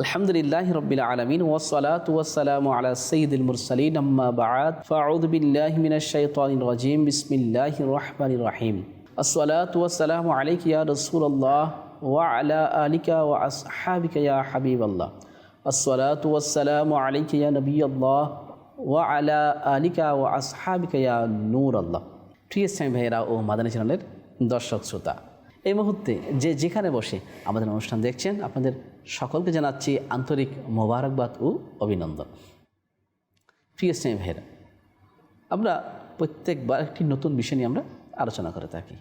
الحمد لله رب العالمين والصلاة والسلام على سيد المرسلين أما بعد فأعوذ بالله من الشيطان الرجيم بسم الله الرحمن الرحيم الصلاة والسلام عليك يا رسول الله وعلى آلك وأصحابك يا حبيب الله الصلاة والسلام عليك يا نبي الله وعلى آلك وأصحابك يا نور الله প্রিয় ইসলামী ভাইয়েরা ও মাদানী চ্যানেলের দর্শক শ্রোতা এই মুহূর্তে যে যেখানে বসে আমাদের অনুষ্ঠান দেখছেন, আপনাদের সকলকে জানাচ্ছি আন্তরিক মোবারকবাদ ও অভিনন্দন। প্রিয় ইসলামী ভাইয়েরা আমরা প্রত্যেকবার একটি নতুন বিষয় নিয়ে আমরা আলোচনা করে থাকি।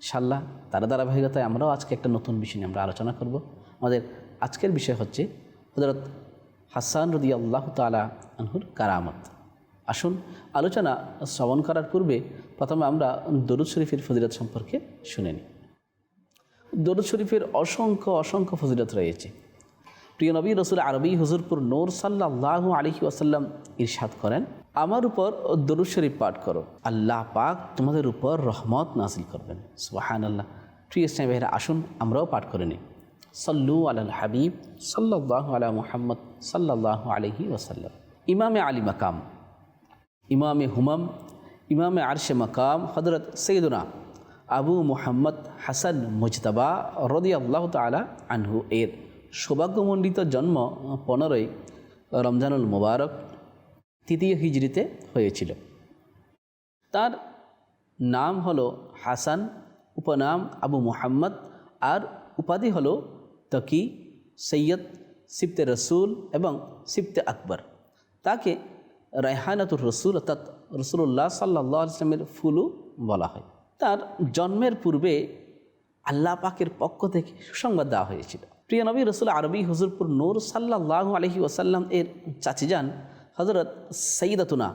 ইনশাল্লাহ তার ধারাবাহিকতায় আমরাও আজকে একটা নতুন বিষয় নিয়ে আমরা আলোচনা করব। আমাদের আজকের বিষয় হচ্ছে হজরত হাসান রদি আল্লাহ তালা আনহুর কারামত। আসুন, আলোচনা শ্রবণ করার পূর্বে প্রথমে আমরা দরুদ শরীফের ফজিলত সম্পর্কে শুনে নিই। দরুদ শরীফের অসংখ্য অসংখ্য ফজিলত রয়েছে। প্রিয় নবী, রসুল আরবি হুজুরপুর নূর সাল্লাহ আলহি ওয়াসাল্লাম ইরশাদ করেন, আমার উপর দরুদ শরীফ পাঠ করো। আল্লাহ পাক তোমাদের উপর রহমত নাসিল করবেন। সুবাহান আল্লাহ প্রিয় ইসলাম ভাইরা আসুন আমরাও পাঠ করে নিই। সল্লু আল হাবিব সাল্লাহ আলা মুহাম্মদ সাল্লাহ আলহি ওয়াসাল্লাম। ইমামে আলী মাকাম, ইমামে হুমাম, ইমামে আরশে মাকাম হজরত সৈদুনা আবু মোহাম্মদ হাসান মুজতাবা রদি তালা আনহু এর সৌভাগ্যমণ্ডিত জন্ম পনেরোই রমজানুল মুবারক, তৃতীয় হিজড়িতে হয়েছিল। তার নাম হলো হাসান, উপনাম আবু মোহাম্মদ, আর উপাধি হলো তকি, সৈয়দ, সিপ্তে রসুল এবং সিপ্তে আকবর। তাকে রায়হানাতুর রসুল অর্থাৎ রসুল্লাহ সাল্লাহ ইসলামের ফুলু বলা হয়। তার জন্মের পূর্বে আল্লাহ পাকের পক্ষ থেকে সুসংবাদ দেওয়া হয়েছিল। প্রিয় নবী রসুল আরবি হুজুরপুর নূর সাল্লাহ আলহি ওসাল্লাম এর চাচি যান হজরত সঈদাতুনা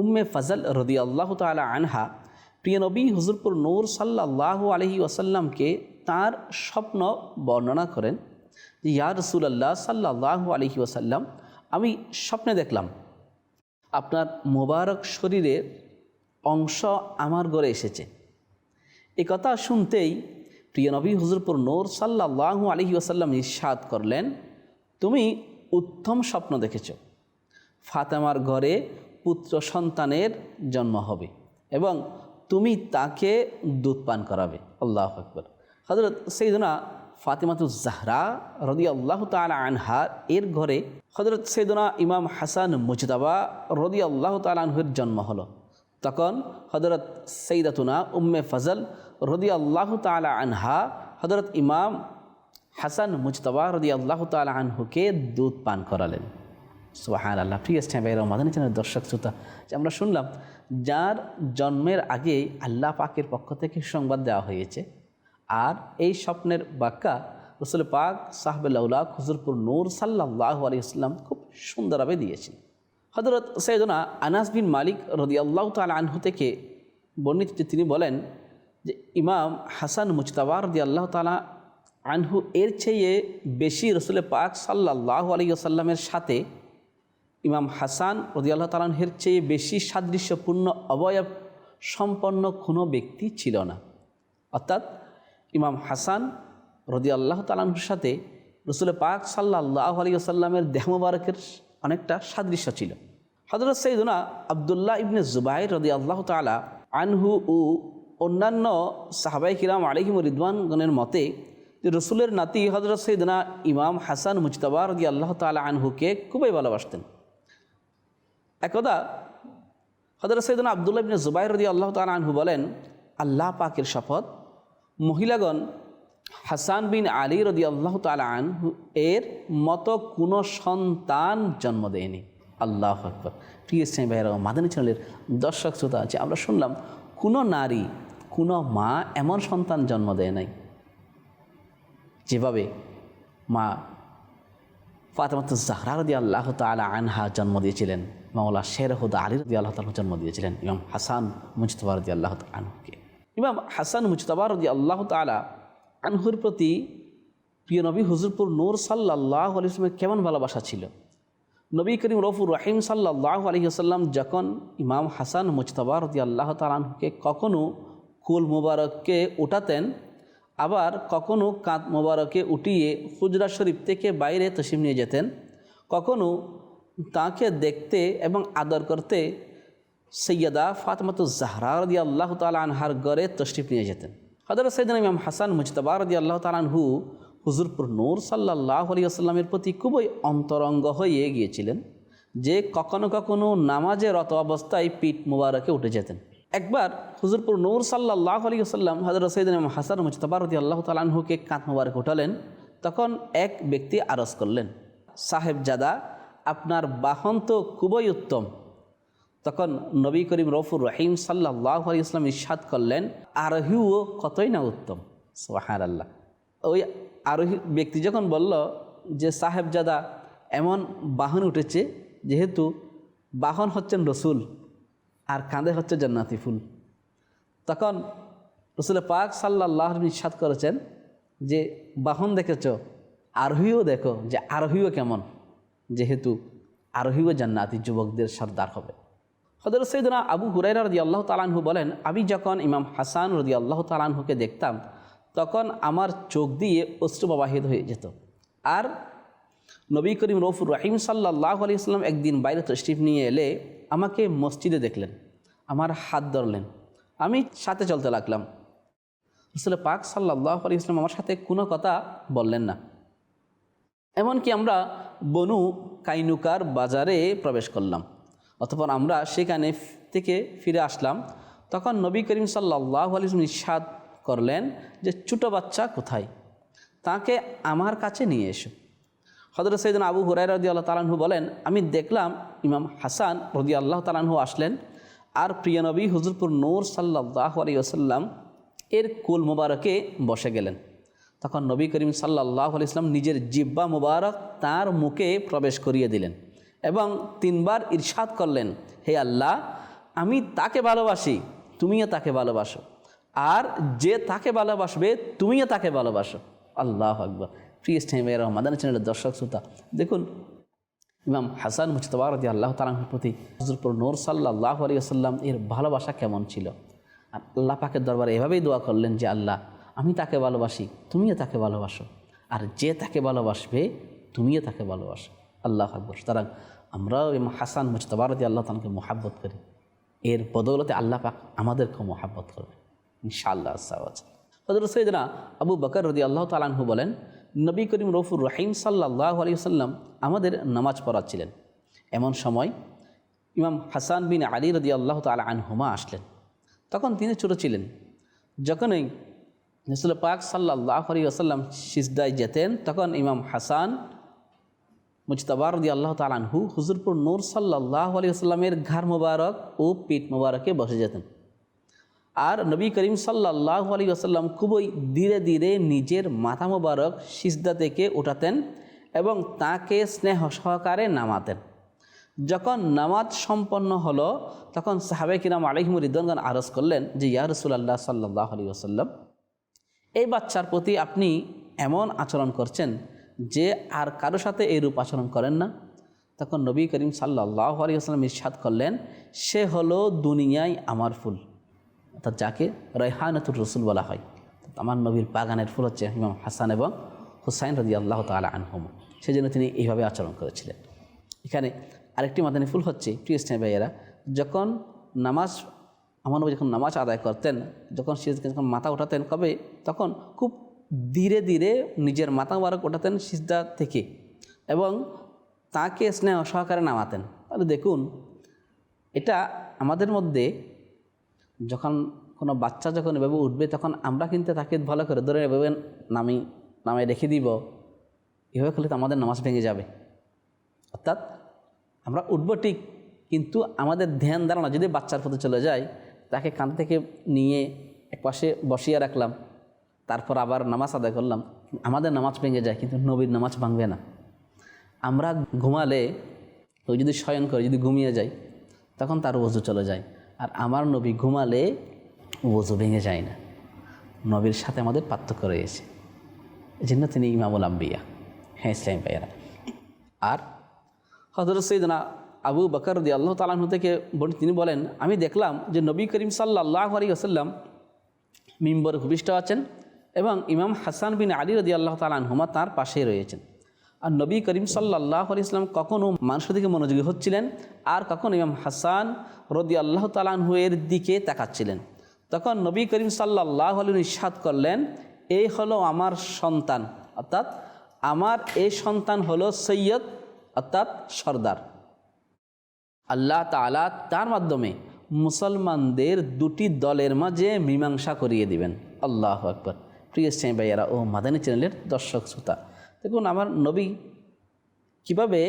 উম্মে ফজল রদি আল্লাহ তালা আনহা। প্রিয় নবী হুজুরপুর নূর সাল্লাহ আলহি ওসাল্লামকে তার স্বপ্ন বর্ণনা করেন ইয়া রসুলাল্লাহ সাল্লাহ আলহি ওসাল্লাম আমি স্বপ্নে দেখলাম, আপনার মোবারক শরীরের অংশ আমার ঘরে এসেছে। এ কথা শুনতেই প্রিয় নবী হুজুরপুর নূর সাল্লাহ আলহি আসাল্লাম ইস্বাদ করলেন, তুমি উত্তম স্বপ্ন দেখেছ। ফাতেমার ঘরে পুত্র সন্তানের জন্ম হবে এবং তুমি তাকে দুধ পান করাবে। আল্লাহ আকবর। হজরত সেইদনা ফাতেমাতুজ জাহরা রদি আল্লাহ তালা আনহা, এর ঘরে হজরত সৈদনা ইমাম হাসান মুজদাবা রদি আল্লাহ তালানহের জন্ম হলো। তখন হজরত সৈদাতুনা উম্মে ফজল রদি আল্লাহ তালা আনহা হজরত ইমাম হাসান মুজতবা রদি আল্লাহ তালা আনহুকে দুধ পান করালেন। সোহান আল্লাহ প্রিয় স্ট্যাম্পাইর মাদানী চ্যানেল দর্শক শ্রোতা, যে আমরা শুনলাম, যার জন্মের আগে আল্লাহ পাকের পক্ষ থেকে সংবাদ দেওয়া হয়েছে, আর এই স্বপ্নের বাক্যা রসুল পাক সাহবুল্লাহ হুজুরপুর নূর সাল্লাহ আলী ইসলাম খুব সুন্দরভাবে দিয়েছেন। হজরত সৈয়দনা আনাস বিন মালিক রদি আল্লাহ তাল আনহু থেকে বর্ণিত যে তিনি বলেন যে ইমাম হাসান মুজতাবা রদি আল্লাহ তালা আনহু এর চেয়ে বেশি রসুল পাক সাল্লাহ আলী আসাল্লামের সাথে ইমাম হাসান রদি আল্লাহ তালাহের চেয়ে বেশি সাদৃশ্যপূর্ণ, অবয়ব সম্পন্ন কোনো ব্যক্তি ছিল না। অর্থাৎ ইমাম হাসান রদি আল্লাহ তালাহুর সাথে রসুল পাক সাল্লাহ আলী আসাল্লামের দেহ মুবারকের অনেকটা সাদৃশ্য ছিল। হজরত সৈদুনা আবদুল্লাহ ইবনে জুবাইর রদি আল্লাহ তালা আনহু ও অন্যান্য সাহাবাই কিরাম আলিহিম রিদওয়ানগণের মতে যে রসুলের নাতি হজরত সৈদুনা ইমাম হাসান মুজতবা রদি আল্লাহ তালা আনহুকে খুবই ভালোবাসতেন। একদা হজরত সৈদুনা আবদুল্লাহ ইবনে জুবাইর রদি আল্লাহ তালা আনহু বলেন, আল্লাহ পাকের শপথ মহিলাগণ হাসান বিন আলী রদি আল্লাহ তালা আনহু এর মতো কোনো সন্তান জন্ম দেয়নি। আল্লাহ আকবর। প্রিয় ইসলাম ভাইয়েরা মাদানী চ্যানেলের দর্শক শ্রোতা আছে আমরা শুনলাম, কোনো নারী, কোনো মা এমন সন্তান জন্ম দেয় নাই? যেভাবে মা ফাতেমাত জাহরা রদি আল্লাহ তালা আনহা জন্ম দিয়েছিলেন মাওলা শেরহুদ আলী রদি আল্লাহ তালা জন্ম দিয়েছিলেন, ইমাম হাসান মুজতবা রদি আল্লাহ আনহুকে। ইমাম হাসান মুজতবা রদি আল্লাহ তালা আনহুর প্রতি প্রিয় নবী হুজুরপুর নূর সাল্লাহ আলিয়ামের কেমন ভালোবাসা ছিল? নবী করিম রফুর রাহিম সাল্লাহ আলহিহাল্লাম যখন ইমাম হাসান মুজতবা আল্লাহ তালাহুকে কখনও কুল মুবারককে উঠাতেন, আবার কখনো কাঁত মোবারকে উঠিয়ে হুজরা শরীফ থেকে বাইরে তসিম নিয়ে যেতেন, কখনো তাকে দেখতে এবং আদর করতে সৈয়দা ফাতমাতু জাহরা রদি আল্লাহ তালা আনহার গড়ে তশরিফ নিয়ে যেতেন। হজরত সৈদিন ইমাম হাসান মুজতবা রদি আল্লাহ তালানহু হুজুরপুর নূর সাল্লাহ আলী আসাল্লামের প্রতি খুবই অন্তরঙ্গ হয়ে গিয়েছিলেন যে কখনো কখনো নামাজে রত অবস্থায় পিঠ মুবারকে উঠে যেতেন। একবার হুজুরপুর নূর সাল্লাহ আলী আসাল্লাম হজরত সৈদিন ইমাম হাসান মুজতবা রদি আল্লাহ তালানহুকে কাঁত মুবারক উঠালেন। তখন এক ব্যক্তি আরজ করলেন সাহেব জাদা আপনার বাহন তো খুবই উত্তম। তখন নবী করিম রফুর রহিম সাল্লাহ আলী ইসলাম ইস্বাদ করলেন, আরোহীও কতই না উত্তম? সোহার আল্লাহ ওই আরোহী ব্যক্তি যখন বলল যে সাহেবজাদা এমন বাহন উঠেছে যেহেতু বাহন হচ্ছেন রসুল আর কাঁধে হচ্ছে জান্নাতি ফুল। তখন রসুল পাক সাল্লাহ ইস্বাদ করেছেন যে, বাহন দেখেছ, আরোহীও দেখো যে, আরোহীও কেমন? যেহেতু আরোহীও জান্নাতি যুবকদের সর্দার হবে। হজরত সৈদনা আবু হুরাইরা রদি আল্লাহ তালানহু বলেন, আমি যখন ইমাম হাসান রদি আল্লাহ তালানহুকে দেখতাম তখন আমার চোখ দিয়ে অশ্রু প্রবাহিত হয়ে যেত। আর নবী করিম রফুর রাহিম সাল্লাহ আলি ইসলাম একদিন বাইরে তশরিফ নিয়ে এলে আমাকে মসজিদে দেখলেন, আমার হাত ধরলেন। আমি সাথে চলতে লাগলাম। রসুল পাক সাল্লাহ আলি ইসলাম আমার সাথে কোনো কথা বললেন না। এমনকি আমরা বনু কাইনুকার বাজারে প্রবেশ করলাম, অতপর আমরা সেখানে থেকে ফিরে আসলাম। তখন নবী করিম সাল্লাহ আলিম ইস্বাদ করলেন যে ছোটো বাচ্চা কোথায়? তাকে আমার কাছে নিয়ে এসো। হজরত সৈদিন আবু হুরাই রদি আল্লাহ তালাহু বলেন, আমি দেখলাম ইমাম হাসান রদি আল্লাহ তালাহু আসলেন আর প্রিয় নবী হুজুরপুর নূর সাল্লাহ আলী আসাল্লাম এর কুল মুবারকে বসে গেলেন। তখন নবী করিম সাল্লাহ আলি ইসলাম নিজের জিব্বা মুবারক তার মুখে প্রবেশ করিয়ে দিলেন এবং তিনবার ইরশাদ করলেন, হে আল্লাহ, আমি তাকে ভালোবাসি, তুমিও তাকে ভালোবাসো। আর যে তাকে ভালোবাসবে, তুমিও তাকে ভালোবাসো। আল্লাহ আকবর। প্রিয় স্টেমের মাদানী চ্যানেলের দর্শক, শ্রোতা, দেখুন, ইমাম হাসান মুস্তবারদি আল্লাহ তালামের প্রতি হজরপুর নোর সাল্লাহ আলী আসাল্লাম এর ভালোবাসা কেমন ছিল? আর আল্লাহ পাকের দরবারে এভাবেই দোয়া করলেন যে, আল্লাহ, আমি তাকে ভালোবাসি, তুমিও তাকে ভালোবাসো। আর যে তাকে ভালোবাসবে, তুমিও তাকে ভালোবাসো। আল্লাহ আকবর। সুতরাং আমরাও ইমাম হাসান মুস্তবারদি আল্লাহ তালাকে মোহাব্বত করি। এর বদৌলতে আল্লাহ পাক আমাদেরকেও মোহাব্বত করবে ইনশাআল্লাহ আসাওয়াজ হজরত সৈদনা আবু বকর রদি আল্লাহ তালাহু বলেন, নবী করিম রফুর রহিম সাল্লাহ আলী সাল্লাম আমাদের নামাজ পড়াচ্ছিলেন। এমন সময় ইমাম হাসান বিন আলী রদি আল্লাহ তালা আনহুমা আসলেন। তখন তিনি ছোটো ছিলেন। যখনই নসুল পাক সাল্লাহ আলী আসাল্লাম সিজদায় যেতেন, তখন ইমাম হাসান মুজতাবার রদি আল্লাহ তালানহু হুজুরপুর নূর সাল্লাহ আলী আসাল্লামের ঘর মুবারক ও পিঠ মুবারকে বসে যেতেন। আর নবী করিম সাল্লাহ আলী আসাল্লাম খুবই ধীরে ধীরে নিজের মাথা মুবারক সিজদা থেকে উঠাতেন এবং তাকে স্নেহ সহকারে নামাতেন। যখন নামাজ সম্পন্ন হলো, তখন সাহাবে কিরাম আলহিমুর রিদনগান আরজ করলেন যে, ইয়া রসুল্লাহ সাল্লাহ আলী আসাল্লাম এই বাচ্চার প্রতি আপনি এমন আচরণ করছেন যে আর কারও সাথে এইরূপ আচরণ করেন না? তখন নবী করিম সাল্লাহ আলী আসলাম ইরশাদ করলেন, সে হলো দুনিয়ায় আমার ফুল। অর্থাৎ যাকে রয়হানতুর রসুল বলা হয়। আমার নবীর বাগানের ফুল হচ্ছে ইমাম হাসান এবং হুসাইন রদি আল্লাহ তালা আনহুম। সেই জন্য তিনি এইভাবে আচরণ করেছিলেন। এখানে আরেকটি মাদানী ফুল হচ্ছে, প্রিয় স্নেহ ভাইয়েরা, যখন নামাজ, আমার নবী যখন নামাজ আদায় করতেন, যখন সে যখন মাথা ওঠাতেন কবে? তখন খুব ধীরে ধীরে নিজের মাথা বারক ওঠাতেন সিজদা থেকে এবং তাকে স্নেহ সহকারে নামাতেন। তাহলে দেখুন, এটা আমাদের মধ্যে যখন কোনো বাচ্চা যখন এভাবে উঠবে, তখন আমরা কিন্তু তাকে ভালো করে ধরে এভাবে নামি নামে রেখে দিব। এভাবে করলে তো আমাদের নামাজ ভেঙে যাবে। অর্থাৎ আমরা উঠবো ঠিক, কিন্তু আমাদের ধ্যান ধারণা যদি বাচ্চার পথে চলে যায়, তাকে কান থেকে নিয়ে এক পাশে বসিয়ে রাখলাম, তারপর আবার নামাজ আদায় করলাম, আমাদের নামাজ ভেঙে যায়, কিন্তু নবীর নামাজ ভাঙবে না। আমরা ঘুমালে ওই যদি শয়ন করে, যদি ঘুমিয়ে যায়, তখন তার ওজু চলে যায়। আর আমার নবী ঘুমালে ওজু ভেঙে যায় না। নবীর সাথে আমাদের পার্থক্য রয়েছে। এই জন্য তিনি ইমামুল আম্বিয়া। হ্যাঁ ইসলাম ভাইয়ারা। আর হজরত সৈদনা আবু বকর দি আল্লাহ তালাহ থেকে তিনি বলেন, আমি দেখলাম যে নবী করিম সাল্লাহ আলী আসাল্লাম মিম্বর ভূমিষ্ঠ আছেন এবং ইমাম হাসান বিন আলী রদি আল্লাহ তালানহুমা তাঁর পাশেই রয়েছেন। আর নবী করিম সাল্লাহ ইসলাম কখনও মানুষের দিকে মনোযোগী হচ্ছিলেন আর কখন ইমাম হাসান রদি আল্লাহ তালানহুয়ের দিকে তাকাচ্ছিলেন। তখন নবী করিম সাল্লাহ আলী ইস্বাদ করলেন, এই হলো আমার সন্তান। অর্থাৎ আমার এই সন্তান হলো সৈয়দ, অর্থাৎ সর্দার। আল্লাহ তালা তার মাধ্যমে মুসলমানদের দুটি দলের মাঝে মীমাংসা করিয়ে দিবেন। আল্লাহ আকবর। প্রিয় সাই ভাইয়ারা ও মাদানী চ্যানেলের দর্শক, শ্রোতা দেখুন, আমার নবী কীভাবে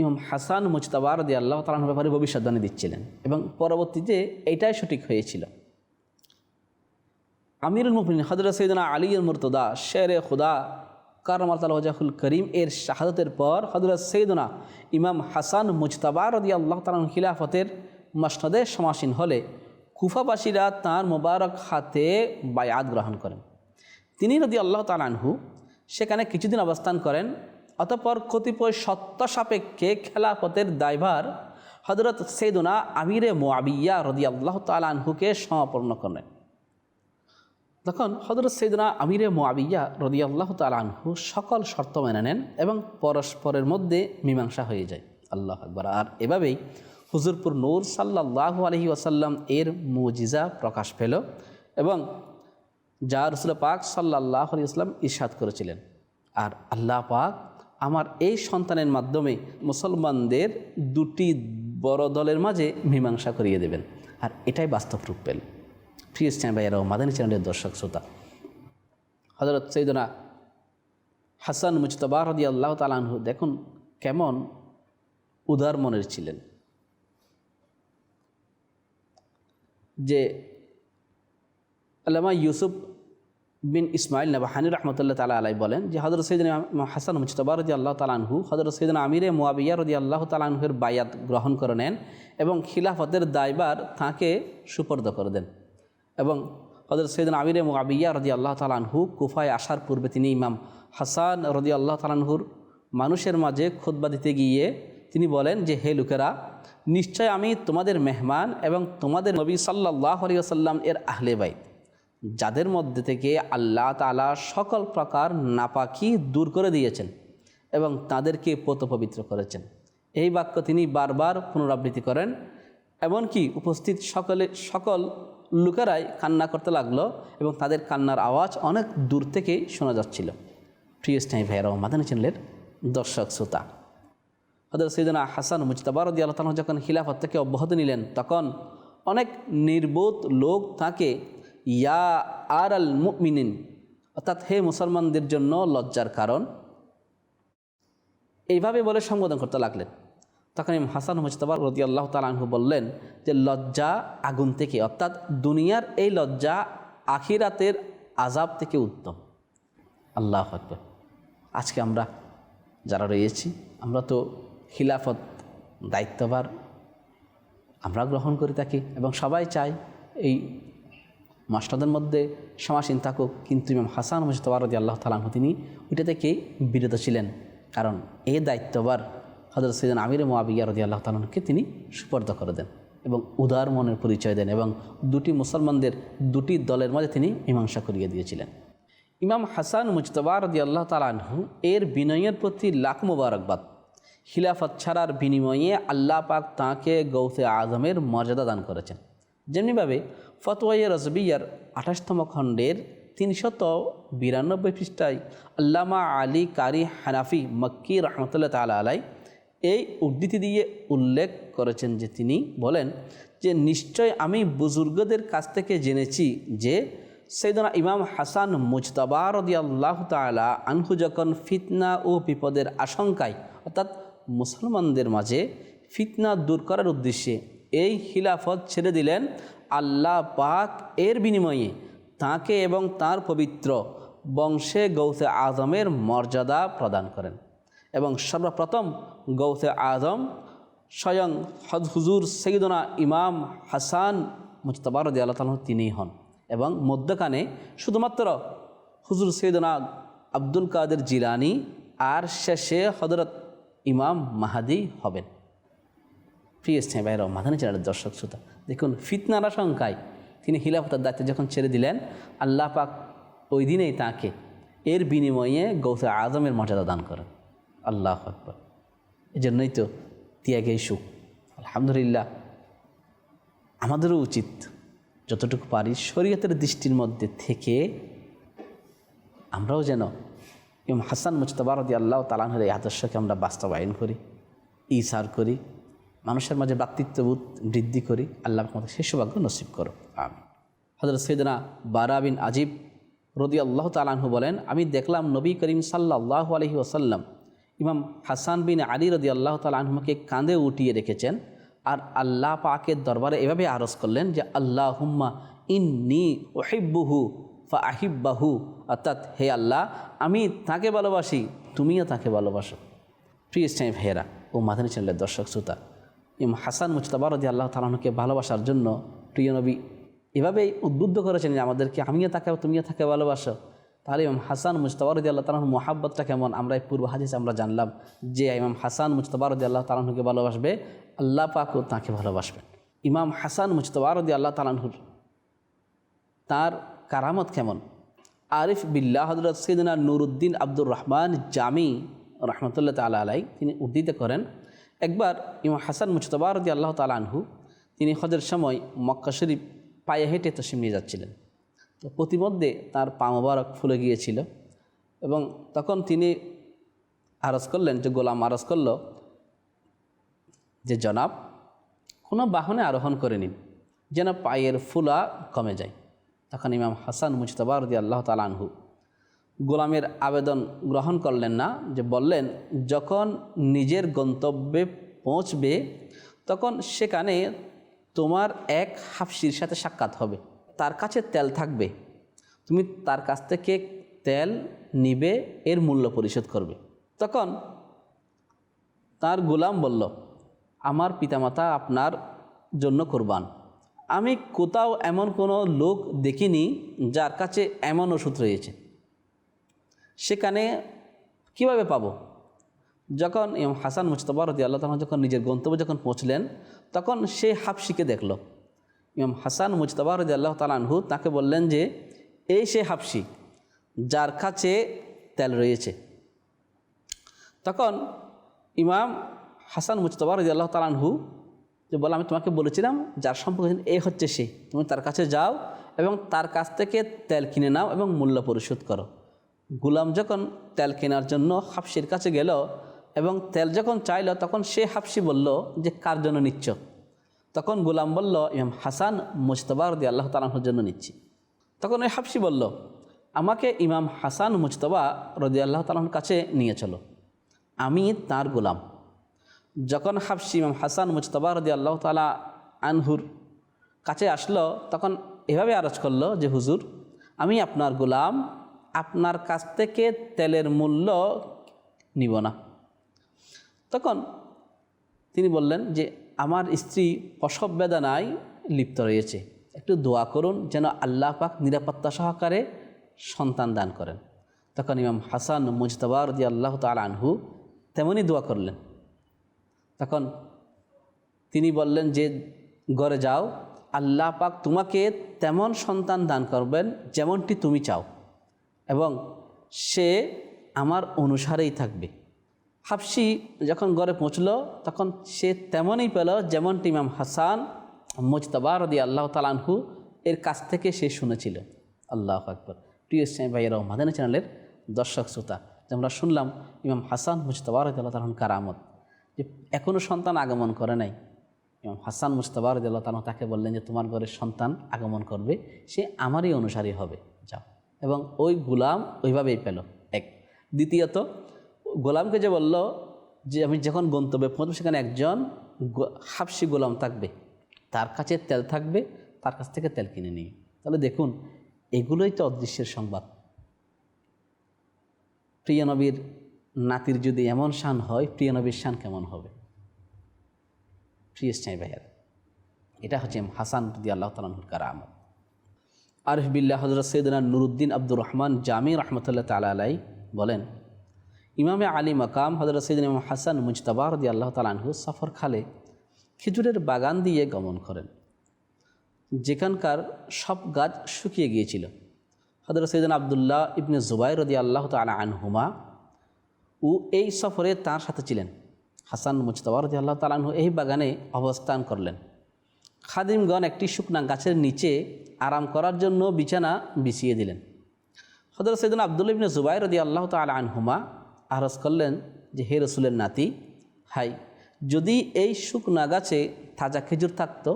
ইমাম হাসান মুজতাবার দিয়ে আল্লাহ তালার ব্যাপারে ভবিষ্যৎবাণী দিচ্ছিলেন এবং পরবর্তীতে এইটাই সঠিক হয়েছিল। আমিরুল মুফিন হজরত সৈদনা আলীর মুরতদা শেরে খুদা কারমাতাল করিম, এর শাহাদতের পর হজরত সৈদনা ইমাম হাসান মুজতাবার রদি আল্লাহ তালাম খিলাফতের মসনদে সমাসীন হলে কুফাবাসীরা তাঁর মোবারক হাতে বায়াত গ্রহণ করেন। তিনি রদি আল্লাহ তালানহু সেখানে কিছুদিন অবস্থান করেন। অতপর কতিপয় সত্য সাপেক্ষে খেলাফতের দায়ভার হজরত সৈদনা আমিরে মোয়াবিয়া রদি আল্লাহ তালানহুকে সমাপন্ন করেন তখন হজরত সৈদনা আমিরে মোয়াবিয়া রদি আল্লাহ তালানহু সকল শর্ত মেনে নেন এবং পরস্পরের মধ্যে মীমাংসা হয়ে যায়। আল্লাহ আকবর। আর এভাবেই হুজুরপুর নূর সাল্লাহ আলহি ওয়াসাল্লাম এর মুজিজা প্রকাশ পেল এবং যা রসুল পাক সাল্লাহ আলি আসলাম ইরশাদ করেছিলেন। আর আল্লাহ পাক আমার এই সন্তানের মাধ্যমে মুসলমানদের দুটি বড় দলের মাঝে মীমাংসা করিয়ে দেবেন। আর এটাই বাস্তব রূপ পেল। প্রিয় চ্যানেল ভাইয়ারাও মাদানী চ্যানেলের দর্শক শ্রোতা হজরত সৈদনা হাসান মুজতবা রদি আল্লাহ তালানহু দেখুন কেমন উদার মনের ছিলেন। যে আল্লামা ইউসুফ বিন ইসমাইল নবাহানি রহমতুল্লাহ তালা আলাই বলেন যে হজরত সৈদিন হাসান মুজতবা রদি আল্লাহ তালানহু হজরত সৈদিন আমিরে মোয়াবিয়া রদি আল্লাহ তালানহুর বায়াত গ্রহণ করে নেন এবং খিলাফতের দায়বার তাঁকে সুপর্দ করে দেন। এবং হজরত সৈদিন আমিরে মোয়াবিয়া রদি আল্লাহ তালানহু কুফায় আসার পূর্বে তিনি ইমাম হাসান রদি আল্লাহ তালানহুর মানুষের মাঝে খোদবা দিতে গিয়ে তিনি বলেন যে, হে লোকেরা, নিশ্চয় আমি তোমাদের মেহমান এবং তোমাদের নবী সাল্লাহ আলিয়াল্লাম এর আহলে বাইত। যাদের মধ্যে থেকে আল্লাহ তালা সকল প্রকার নাপাকি দূর করে দিয়েছেন এবং তাদেরকে পবিত্র করেছেন। এই বাক্য তিনি বারবার পুনরাবৃত্তি করেন, এমনকি উপস্থিত সকলে, সকল লোকেরাই কান্না করতে লাগল এবং তাদের কান্নার আওয়াজ অনেক দূর থেকেই শোনা যাচ্ছিল। প্রিয় স্নাই ভাইয়েরা মাদানী চ্যানেলের দর্শক শ্রোতা হজরত সৈদনা হাসান মুজতাবার রদি আল্লাহ যখন খিলাফত থেকে অব্যাহত নিলেন, তখন অনেক নির্বোধ লোক তাকে ইয়া আর আল মুমিনিন। অর্থাৎ হে মুসলমানদের জন্য লজ্জার কারণ। এইভাবে বলে সম্বোধন করতে লাগলেন। তখন ইম হাসান মুজতাবার রদি আল্লাহ তালাহু বললেন যে, লজ্জা আগুন থেকে, অর্থাৎ দুনিয়ার এই লজ্জা আখিরাতের আজাব থেকে উত্তম। আল্লাহ আকবর। আজকে আমরা যারা রয়েছি, আমরা তো খিলাফত দায়িত্ববার আমরা গ্রহণ করে থাকি এবং সবাই চায় এই মাস্টারদের মধ্যে সমাসীন থাকুক, কিন্তু ইমাম হাসান মুজতবারদি আল্লাহ তালাহ তিনি ওইটা থেকে বিরত ছিলেন। কারণ এই দায়িত্ববার হজরত সৈদান আমির মোয়াবিয়া রদি আল্লাহ তালাহকে তিনি সুপর্দ করে দেন এবং উদার মনের পরিচয় দেন এবং দুটি মুসলমানদের, দুটি দলের মাঝে তিনি মীমাংসা করিয়ে দিয়েছিলেন। ইমাম হাসান মুজতবা রদি আল্লাহ তালাহু এর বিনয়ের প্রতি লাখ মুবারকবাদ। খিলাফত ছাড়ার বিনিময়ে আল্লাহ পাক তাঁকে গৌসে আজমের মর্যাদা দান করেছেন। যেমনিভাবে ফতোয়াইয়া রজবিয়ার আঠাশতম খণ্ডের তিনশত বিরানব্বই পৃষ্ঠায় আল্লামা আলী কারি হানাফি মক্কি রহমতুল্লাহ তালা আলাই এই উদ্ধৃতি দিয়ে উল্লেখ করেছেন যে তিনি বলেন যে নিশ্চয় আমি বুজুর্গদের কাছ থেকে জেনেছি যে সৈদনা ইমাম হাসান মুজতাবার আল্লাহ তালা আনহু যখন ফিতনা ও বিপদের আশঙ্কায়, অর্থাৎ মুসলমানদের মাঝে ফিতনা দূর করার উদ্দেশ্যে এই খিলাফত ছেড়ে দিলেন আল্লাহ পাক এর বিনিময়ে তাকে এবং তার পবিত্র বংশে গৌসে আজমের মর্যাদা প্রদান করেন। এবং সর্বপ্রথম গৌসে আজম স্বয়ং হজ হুজুর সৈদনা ইমাম হাসান মুজতবার আল্লাহ তালন তিনিই হন। এবং মধ্যখানে শুধুমাত্র হুজুর সৈদনা আব্দুল কাদের জিলানি আর শেষে হজরত ইমাম মাহাদি হবেন। প্রিয় স্নেহ ভাইরাও মাধানি চ্যানেলের দর্শক শ্রোতা, দেখুন, ফিতনার আশঙ্কায় তিনি হিলাফতার দায়িত্ব যখন ছেড়ে দিলেন, আল্লাহ পাক ওই দিনেই তাকে এর বিনিময়ে গৌসে আজমের মর্যাদা দান করেন। আল্লাহ আকবর। এই জন্যই তো ত্যাগেই সুখ। আলহামদুলিল্লাহ, আমাদেরও উচিত যতটুকু পারি শরীয়তের দৃষ্টির মধ্যে থেকে আমরাও যেন ইম হাসান মুজতবা রদি আল্লাহ তালাহের এই আদর্শকে আমরা বাস্তবায়ন করি, ইসার করি মানুষের মাঝে ব্যক্তিত্ববোধ বৃদ্ধি করি আল্লাহ আমাদের সে সৌভাগ্য নসিব করো। আমি হজরত সৈদনা বারা বিন আজিব রদি আল্লাহ তালাহু বলেন, আমি দেখলাম নবী করিম সাল্লাহ আলহি ওসাল্লাম ইমাম হাসান বিন আলী রদি আল্লাহ তালাহমাকে কাঁধে উঠিয়ে রেখেছেন আর আল্লাহ পাকের দরবারে এভাবে আরজ করলেন যে আল্লাহ হুম্মা ইন্নি ওহিব্বুহু ফা আহিব্বাহু অর্থাৎ, হে আল্লাহ, আমি তাকে ভালোবাসি, তুমিও তাকে ভালোবাসো। প্রিয় ইসলামী ভাইয়েরা ও মাদানী চ্যানেলের দর্শক, শ্রোতা ইম হাসান মুজতাবা রদি আল্লাহ তালাহকে ভালোবাসার জন্য প্রিয় নবী এভাবেই উদ্বুদ্ধ করেছেন যে আমাদেরকে আমিও তাকে তুমিও তাকে ভালোবাসো। তাহলে ইমাম হাসান মুজতাবা রদি আল্লাহ তালাহ মোহাব্বতটা কেমন? আমরা এই পূর্ব হাদিসে আমরা জানলাম যে ইমাম হাসান মুজতাবা রদি আল্লাহ তালাহকে ভালোবাসবে, আল্লাহ পাকও তাকে ভালোবাসবেন। ইমাম হাসান মুজতাবা রদি আল্লাহ তালাহুর তার কারামত কেমন? আরিফ বিল্লাহ হজরত সৈদিনা নুরুদ্দিন আব্দুর রহমান জামি রহমতুল্লাহ তালা আলাই তিনি উদ্ধৃত করেন একবার ইমাম হাসান মুজতবা রদি আল্লাহ তালা আনহু, তিনি হজের সময় মক্কা শরীফ পায়ে হেঁটে তসিম নিয়ে যাচ্ছিলেন। তো প্রতিমধ্যে তার পা মোবারক ফুলে গিয়েছিল এবং তখন তিনি আরজ করলেন যে, গোলাম আরজ করল যে, জনাব, কোনো বাহনে আরোহণ করে নিন যেন পায়ের ফুলা কমে যায়। তখন ইমাম হাসান মুজতবা রদি আল্লাহ তালানহু গোলামের আবেদন গ্রহণ করলেন না, যে বললেন, যখন নিজের গন্তব্যে পৌঁছবে, তখন সেখানে তোমার এক হাফসির সাথে সাক্ষাৎ হবে। তার কাছে তেল থাকবে। তুমি তার কাছ থেকে তেল নিবে, এর মূল্য পরিশোধ করবে। তখন তার গোলাম বলল, আমার পিতামাতা আপনার জন্য কোরবান। আমি কোথাও এমন কোনো লোক দেখিনি যার কাছে এমন ওষুধ রয়েছে। সেখানে কীভাবে পাবো? যখন ইমাম হাসান মুস্তফা রদি আল্লাহ তালা যখন নিজের গন্তব্যে যখন পৌঁছলেন, তখন সে হাফসিকে দেখল। ইমাম হাসান মুজতবা রদি আল্লাহ তালানহু তাকে বললেন যে, এই সে হাফসি, যার কাছে তেল রয়েছে। তখন ইমাম হাসান মুজতবা রদি আল্লাহ তালানহু যে, বলে, আমি তোমাকে বলেছিলাম, যার সম্পর্কে এই হচ্ছে সে। তুমি তার কাছে যাও এবং তার কাছ থেকে তেল কিনে নাও এবং মূল্য পরিশোধ করো। গুলাম যখন তেল কেনার জন্য হাফসির কাছে গেল এবং তেল যখন চাইল, তখন সে হাফসি বলল যে, কার জন্য নিচ্ছ? তখন গুলাম বলল, ইমাম হাসান মুজতবা রদি আল্লাহ তালাহর জন্য নিচ্ছি। তখন ওই হাফসি বলল, আমাকে ইমাম হাসান মুজতবা রদি আল্লাহ তালাহর কাছে নিয়ে চলো। আমি তার গোলাম। যখন হাফসি ইমাম হাসান মুজতবা রদি আল্লাহ তালা আনহুর কাছে আসলো, তখন এভাবে আরজ করল যে, হুজুর, আমি আপনার গোলাম আপনার কাছ থেকে তেলের মূল্য নিব না। তখন তিনি বললেন যে, আমার স্ত্রী প্রসব বেদনায় লিপ্ত রয়েছে। একটু দোয়া করুন যেন আল্লাহ পাক নিরাপত্তা সহকারে সন্তান দান করেন। তখন ইমাম হাসান মুজতবার দি আল্লাহ আনহু তেমনই দোয়া করলেন। তখন তিনি বললেন যে ঘরে যাও, আল্লাহ পাক তোমাকে তেমন সন্তান দান করবেন যেমনটি তুমি চাও। এবং সে আমার অনুসারেই থাকবে। হাফসি যখন ঘরে পৌঁছল, তখন সে তেমনই পেল যেমনটি ইমাম হাসান মুজতবা রদি আল্লাহ তালানহু এর কাছ থেকে সে শুনেছিল। আল্লাহ আকবর। প্রিয় ইসলাম ভাইয়েরাও মাদানী চ্যানেলের দর্শক শ্রোতা যে আমরা শুনলাম, ইমাম হাসান মুজতবা রদি আল্লাহ তালন কারামত। যে এখনও সন্তান আগমন করে নাই। ইমাম হাসান মুজতবা রদি আল্লাহ তালন তাকে বললেন যে, তোমার ঘরে সন্তান আগমন করবে, সে আমারই অনুসারী হবে। যাও। এবং ওই গুলাম ওইভাবেই পেল। এক। দ্বিতীয়ত, গোলামকে যে বলল যে, আমি যখন গন্তব্যে পৌঁছব, সেখানে একজন হাফসি গোলাম থাকবে। তার কাছে তেল থাকবে, তার কাছ থেকে তেল কিনে নিই তাহলে দেখুন, এগুলোই তো অদৃশ্যের সংবাদ। প্রিয় নবীর নাতির যদি এমন শান হয়, প্রিয় নবীর শান কেমন হবে? প্রিয় স্নাই ভাইয়ার, এটা হচ্ছে হাসান রদি আল্লাহ তালাহুর কারামত। আরিফ বিল্লাহ হজরত সৈদনা নুরুদ্দিন আব্দুর রহমান জামি রহমতুল্লাহ তালা আলাই বলেন, ইমামে আলী মাকাম হজরত সৈদিন ইমাম হাসান মুজতাবা রদি আল্লাহ তালাহু সফর খালে খেজুরের বাগান দিয়ে গমন করেন। যেখানকার সব গাছ শুকিয়ে গিয়েছিল। হজরত সৈদিন আবদুল্লাহ ইবনে জুবাই রদি আল্লাহ তালা আনহুমা ও এই সফরে তার সাথে ছিলেন। হাসান মুজতবা রদি আল্লাহ তালাহু এই বাগানে অবস্থান করলেন। খাদিমগণ একটি শুকনা গাছের নিচে আরাম করার জন্য বিছানা বিছিয়ে দিলেন। হজরত সৈদিন আবদুল ইবনে জুবাই রদি আল্লাহ তালা আনহুমা আরজ করলেন যে, হে রসুলের নাতি, হাই, যদি এই শুকনা গাছে তাজা খেজুর থাকত,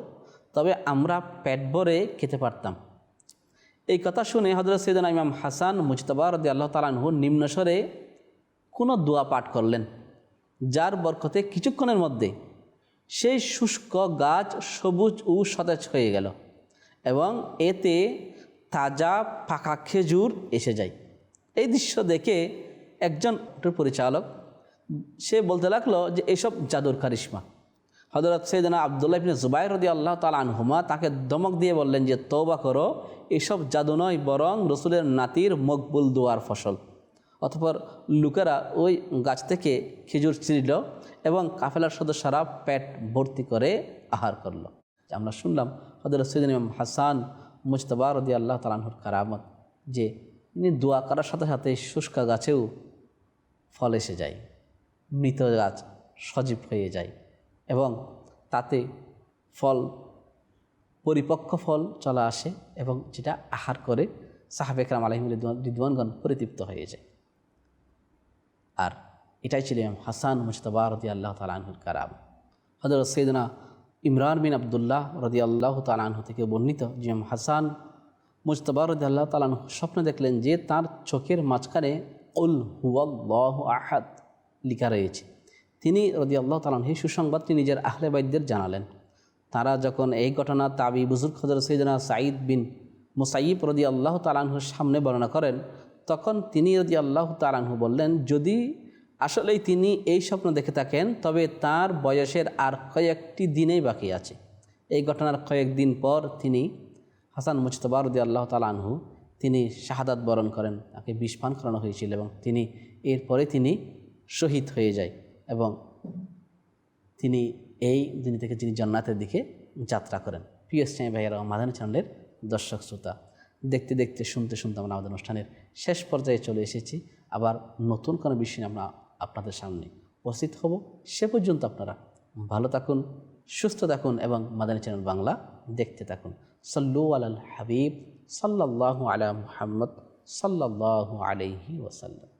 তবে আমরা পেট ভরে খেতে পারতাম। এই কথা শুনে হজরত সৈদান ইমাম হাসান মুজতবা রদি আল্লাহ তালানহু নিম্নস্বরে কোনো দোয়া পাঠ করলেন, যার বরকতে কিছুক্ষণের মধ্যে সেই শুষ্ক গাছ সবুজ ও সতেজ হয়ে গেল এবং এতে তাজা পাকা খেজুর এসে যায়। এই দৃশ্য দেখে একজন পরিচালক, সে বলতে লাগল যে এসব জাদুর কারিশ্মা। হজরত সৈদনা আবদুল্লাহ ইবনে জুবাইর রদি আল্লাহ তাল আনহুমা তাকে দমক দিয়ে বললেন যে তৌবা করো, এসব জাদু নয়, বরং রসুলের নাতির মকবুল দোয়ার ফসল। অতপর লোকেরা ওই গাছ থেকে খেজুর ছিঁড়ল এবং কাফেলার সদস্যরা পেট ভর্তি করে আহার করল। আমরা শুনলাম হজরত সৈদিন ইমাম হাসান মুজতবা রদি আল্লাহ তালাহুর কারামত, যে তিনি দোয়া করার সাথে সাথে শুষ্কা গাছেও ফল এসে যায়, মৃত গাছ সজীব হয়ে যায় এবং তাতে ফল, পরিপক্ক ফল চলে আসে এবং যেটা আহার করে সাহাবেকরাম আলহিম রিদওয়ানগণ পরিতৃপ্ত হয়ে যায়। আর এটাই ছিল হাসান মুশতবা রদি আল্লাহ তালাহুর কারাম। হজরত সৈদনা ইমরান বিন আবদুল্লাহ রদি আল্লাহ তালাহু থেকে বর্ণিত যে হাসান মুজতবা রদি আল্লাহ তালাহু স্বপ্ন দেখলেন যে তার চোখের মাঝখানে উল হুয়াল্লাহ আহাদ লিখা রয়েছে। তিনি রদি আল্লাহ তালান এই সুসংবাদটি নিজের আহলে বাইদ্যের জানালেন। তারা যখন এই ঘটনা তাবি বুজুর্গ হজর সৈদনা সাঈদ বিন মুসাইব রদি আল্লাহ তালাহুর সামনে বর্ণনা করেন তখন তিনি রদি আল্লাহ তালাহু বললেন, যদি আসলেই তিনি এই স্বপ্ন দেখে থাকেন, তবে তার বয়সের আর কয়েকটি দিনেই বাকি আছে। এই ঘটনার কয়েকদিন পর তিনি হাসান মুজতবা রদি আল্লাহ তালাহু তিনি শাহাদাত বরণ করেন, তাকে বিষ পান করানো হয়েছিল এবং তিনি এরপরে তিনি শহীদ হয়ে যায় এবং তিনি এই দিন থেকে যিনি জান্নাতের দিকে যাত্রা করেন। পিএস চাই ভাইয়েরা মাদানী চ্যানেলের দর্শক শ্রোতা, দেখতে দেখতে, শুনতে শুনতে আমরা আমাদের অনুষ্ঠানের শেষ পর্যায়ে চলে এসেছি। আবার নতুন কোনো বিষয় আমরা আপনাদের সামনে উপস্থিত হব। সে পর্যন্ত আপনারা ভালো থাকুন, সুস্থ থাকুন এবং মাদানী চ্যানেল বাংলা দেখতে থাকুন। সল্লু আল হাবিব সাল্লাহ আলা মুহাম্মদ সাল্লাহ আলহি ওসাল্লাম